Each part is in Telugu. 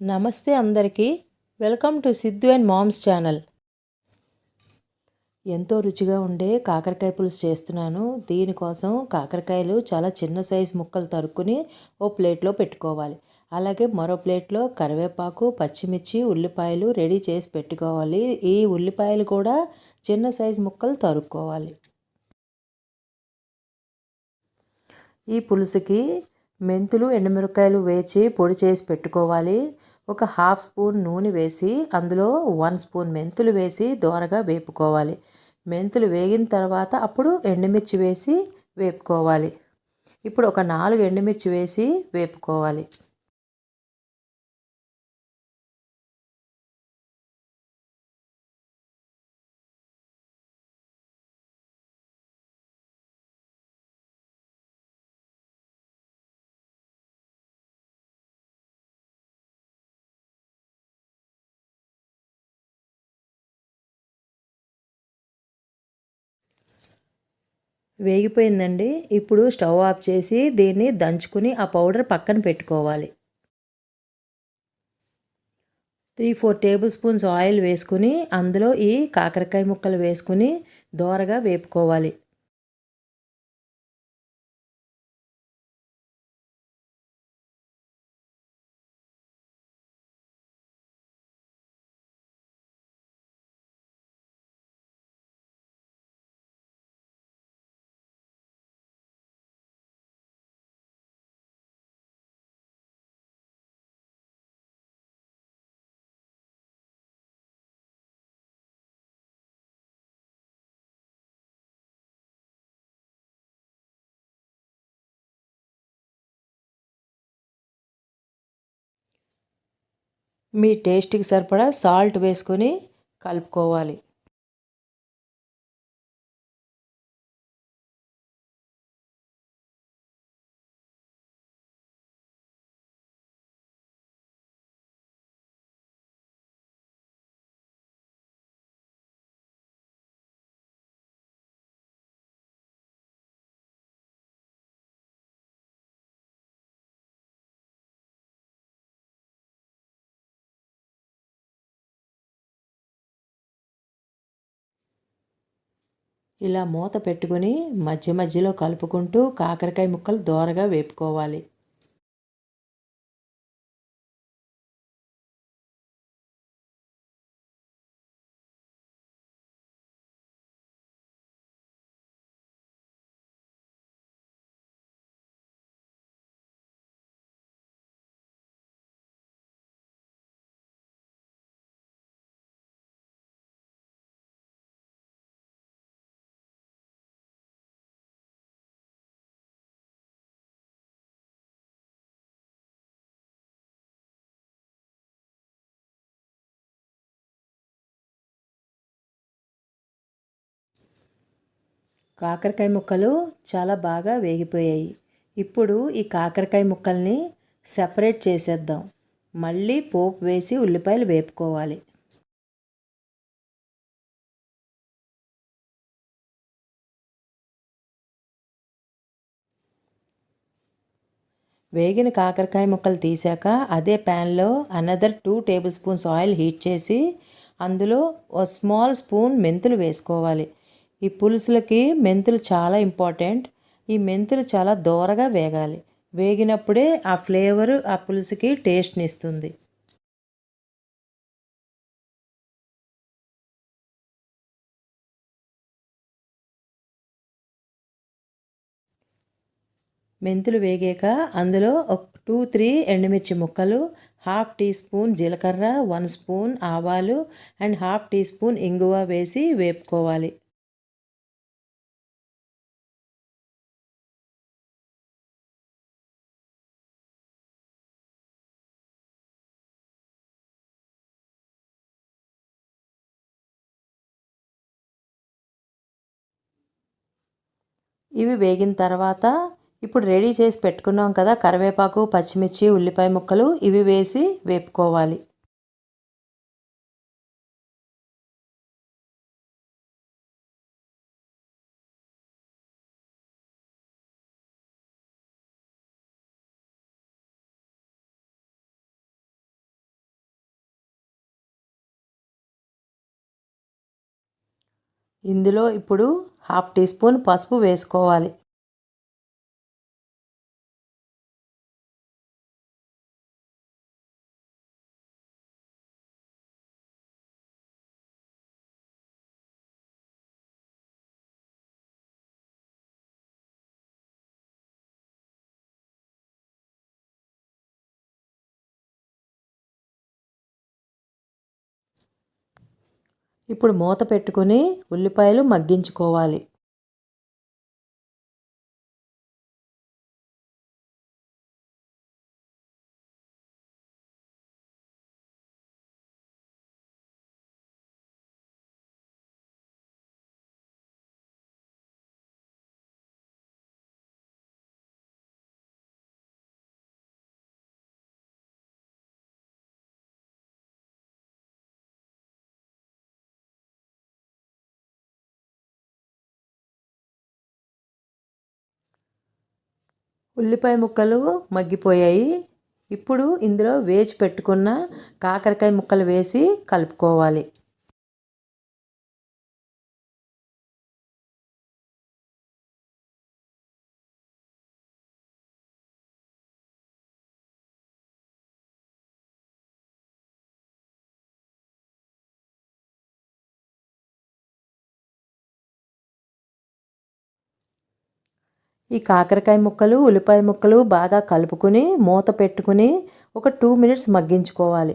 నమస్తే అందరికీ. Welcome to Siddhu and moms channel. ఎంతో రుచిగా ఉండే కాకరకాయ పులుసు చేస్తున్నాను. దీనికోసం కాకరకాయలు చాలా చిన్న సైజు ముక్కలు తరుక్కుని ఓ ప్లేట్లో పెట్టుకోవాలి. అలాగే మరో ప్లేట్లో కరివేపాకు పచ్చిమిర్చి ఉల్లిపాయలు రెడీ చేసి పెట్టుకోవాలి. ఈ ఉల్లిపాయలు కూడా చిన్న సైజు ముక్కలు తరుక్కోవాలి. ఈ పులుసుకి మెంతులు ఎండుమిరపకాయలు వేచి పొడి చేసి పెట్టుకోవాలి. ఒక హాఫ్ స్పూన్ నూనె వేసి అందులో వన్ స్పూన్ మెంతులు వేసి దోరగా వేపుకోవాలి. మెంతులు వేగిన తర్వాత అప్పుడు ఎండుమిర్చి వేసి వేపుకోవాలి. ఇప్పుడు ఒక నాలుగు ఎండుమిర్చి వేసి వేపుకోవాలి. వేగిపోయిందండి. ఇప్పుడు స్టవ్ ఆఫ్ చేసి దీన్ని దంచుకుని ఆ పౌడర్ పక్కన పెట్టుకోవాలి. Three four tablespoons oil వేసుకుని అందులో ఈ కాకరకాయ ముక్కలు వేసుకుని దోరగా వేపుకోవాలి. మీ టేస్ట్కి సరిపడా సాల్ట్ వేసుకొని కలుపుకోవాలి. ఇలా మూత పెట్టుకుని మధ్య మధ్యలో కలుపుకుంటూ కాకరకాయ ముక్కలు దోరగా వేపుకోవాలి. కాకరకాయ ముక్కలు చాలా బాగా వేగిపోయాయి. ఇప్పుడు ఈ కాకరకాయ ముక్కల్ని సెపరేట్ చేసేద్దాం. మళ్ళీ పోపు వేసి ఉల్లిపాయలు వేపుకోవాలి. వేగిన కాకరకాయ ముక్కలు తీసాక అదే ప్యాన్లో another two tablespoons oil heat చేసి అందులో ఓ స్మాల్ స్పూన్ మెంతులు వేసుకోవాలి. ఈ పులుసులకి మెంతులు చాలా ఇంపార్టెంట్. ఈ మెంతులు చాలా దోరగా వేగాలి. వేగినప్పుడే ఆ ఫ్లేవర్ ఆ పులుసుకి టేస్ట్ని ఇస్తుంది. మెంతులు వేగాక అందులో ఒక టూ త్రీ ఎండుమిర్చి ముక్కలు హాఫ్ టీ స్పూన్ జీలకర్ర వన్ స్పూన్ ఆవాలు అండ్ హాఫ్ టీ స్పూన్ ఇంగువ వేసి వేపుకోవాలి. ఇవి వేగిన తర్వాత ఇప్పుడు రెడీ చేసి పెట్టుకున్నాం కదా కరివేపాకు పచ్చిమిర్చి ఉల్లిపాయ ముక్కలు ఇవి వేసి వేపుకోవాలి. ఇందులో ఇప్పుడు హాఫ్ టీ స్పూన్ పసుపు వేసుకోవాలి. ఇప్పుడు మూత పెట్టుకుని ఉల్లిపాయలు మగ్గించుకోవాలి. ఉల్లిపాయ ముక్కలు మగ్గిపోయాయి. ఇప్పుడు ఇందులో వేచి పెట్టుకున్న కాకరకాయ ముక్కలు వేసి కలుపుకోవాలి. ఈ కాకరకాయ ముక్కలు ఉల్లిపాయ ముక్కలు బాగా కలుపుకుని మూత పెట్టుకుని ఒక టూ మినిట్స్ మగ్గించుకోవాలి.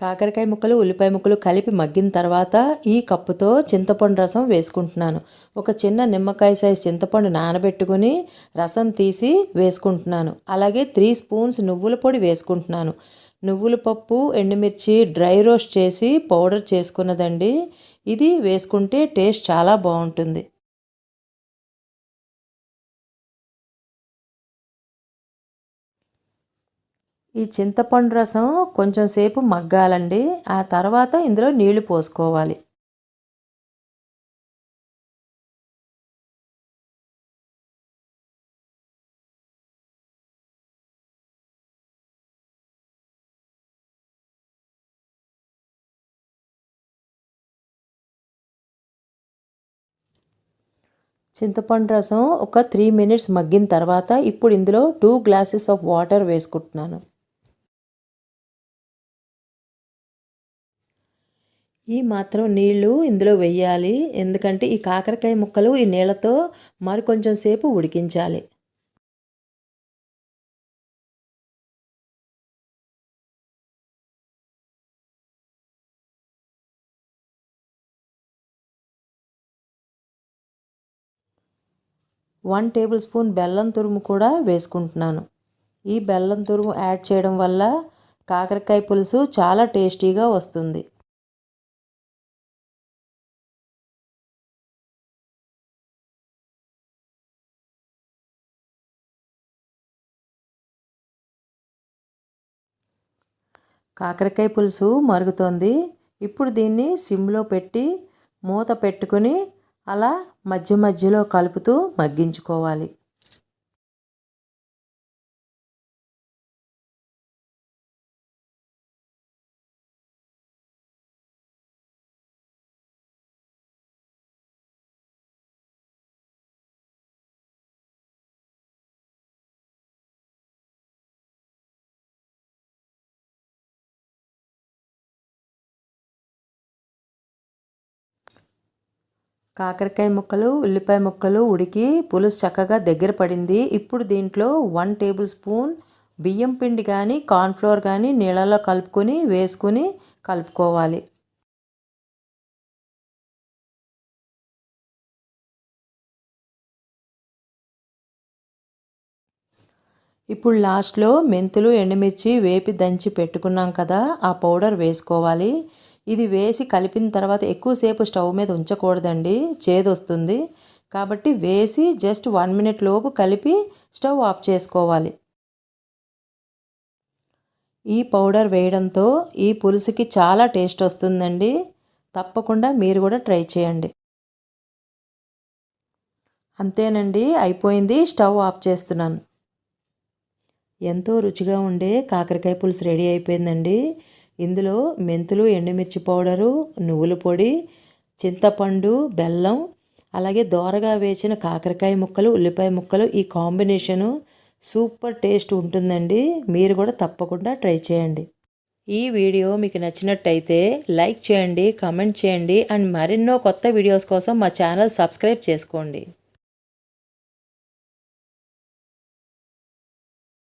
కాకరకాయ ముక్కలు ఉల్లిపాయ ముక్కలు కలిపి మగ్గిన తర్వాత ఈ కప్పుతో చింతపండు రసం వేసుకుంటున్నాను. ఒక చిన్న నిమ్మకాయ సైజ్ చింతపండు నానబెట్టుకుని రసం తీసి వేసుకుంటున్నాను. అలాగే త్రీ స్పూన్స్ నువ్వుల పొడి వేసుకుంటున్నాను. నువ్వుల పప్పు ఎండుమిర్చి డ్రై రోస్ట్ చేసి పౌడర్ చేసుకున్నదండి. ఇది వేసుకుంటే టేస్ట్ చాలా బాగుంటుంది. ఈ చింతపండు రసం కొంచెం సేపు మగ్గాలండి. ఆ తర్వాత ఇందులో నీళ్ళు పోసుకోవాలి. చింతపండు రసం ఒక త్రీ మినిట్స్ మగ్గిన తర్వాత ఇప్పుడు ఇందులో టూ గ్లాసెస్ ఆఫ్ వాటర్ వేసుకుంటున్నాను. ఈ మాత్రం నీళ్ళు ఇందులో వెయ్యాలి. ఎందుకంటే ఈ కాకరకాయ ముక్కలు ఈ నీళ్ళతో మరి కొంచెం సేపు ఉడికించాలి. వన్ టేబుల్ స్పూన్ బెల్లం తురుము కూడా వేసుకుంటున్నాను. ఈ బెల్లం తురుము యాడ్ చేయడం వల్ల కాకరకాయ పులుసు చాలా టేస్టీగా వస్తుంది. కాకరకాయ పులుసు మరుగుతోంది. ఇప్పుడు దీన్ని సిమ్లో పెట్టి మూత పెట్టుకుని అలా మధ్య మధ్యలో కలుపుతూ మగ్గించుకోవాలి. కాకరకాయ ముక్కలు ఉల్లిపాయ ముక్కలు ఉడికి పులుసు చక్కగా దగ్గర పడింది. ఇప్పుడు దీంట్లో వన్ టేబుల్ స్పూన్ బియ్యం పిండి కానీ కార్న్ఫ్లోర్ కానీ నీళ్ళలో కలుపుకొని వేసుకుని కలుపుకోవాలి. ఇప్పుడు లాస్ట్లో మెంతులు ఎండుమిర్చి వేపి దంచి పెట్టుకున్నాం కదా ఆ పౌడర్ వేసుకోవాలి. ఇది వేసి కలిపిన తర్వాత ఎక్కువసేపు స్టవ్ మీద ఉంచకూడదండి. చేదొస్తుంది. కాబట్టి వేసి జస్ట్ వన్ మినిట్ లోపు కలిపి స్టవ్ ఆఫ్ చేసుకోవాలి. ఈ పౌడర్ వేయడంతో ఈ పులుసుకి చాలా టేస్ట్ వస్తుందండి. తప్పకుండా మీరు కూడా ట్రై చేయండి. అంతేనండి. అయిపోయింది. స్టవ్ ఆఫ్ చేస్తున్నాను. ఎంతో రుచిగా ఉండే కాకరకాయ పులుసు రెడీ అయిపోయిందండి. ఇందులో మెంతులు ఎండుమిర్చి పౌడరు నువ్వుల పొడి చింతపండు బెల్లం అలాగే దోరగా వేసిన కాకరకాయ ముక్కలు ఉల్లిపాయ ముక్కలు ఈ కాంబినేషను సూపర్ టేస్ట్ ఉంటుందండి. మీరు కూడా తప్పకుండా ట్రై చేయండి. ఈ వీడియో మీకు నచ్చినట్టయితే లైక్ చేయండి కమెంట్ చేయండి అండ్ మరెన్నో కొత్త వీడియోస్ కోసం మా ఛానల్ సబ్స్క్రైబ్ చేసుకోండి.